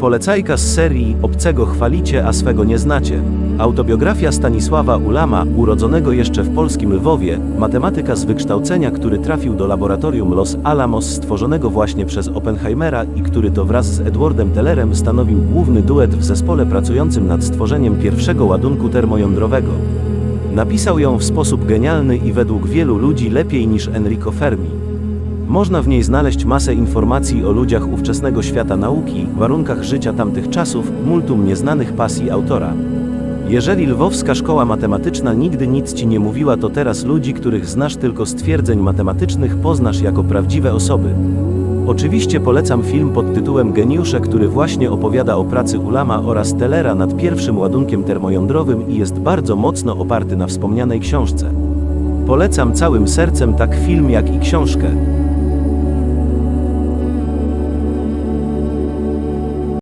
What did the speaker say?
Polecajka z serii Obcego chwalicie, a swego nie znacie. Autobiografia Stanisława Ulama, urodzonego jeszcze w polskim Lwowie, matematyka z wykształcenia, który trafił do laboratorium Los Alamos stworzonego właśnie przez Oppenheimera i który to wraz z Edwardem Tellerem stanowił główny duet w zespole pracującym nad stworzeniem pierwszego ładunku termojądrowego. Napisał ją w sposób genialny i według wielu ludzi lepiej niż Enrico Fermi. Można w niej znaleźć masę informacji o ludziach ówczesnego świata nauki, warunkach życia tamtych czasów, multum nieznanych pasji autora. Jeżeli lwowska szkoła matematyczna nigdy nic ci nie mówiła, to teraz ludzi, których znasz tylko z twierdzeń matematycznych, poznasz jako prawdziwe osoby. Oczywiście polecam film pod tytułem Geniusze, który właśnie opowiada o pracy Ulama oraz Tellera nad pierwszym ładunkiem termojądrowym i jest bardzo mocno oparty na wspomnianej książce. Polecam całym sercem tak film jak i książkę.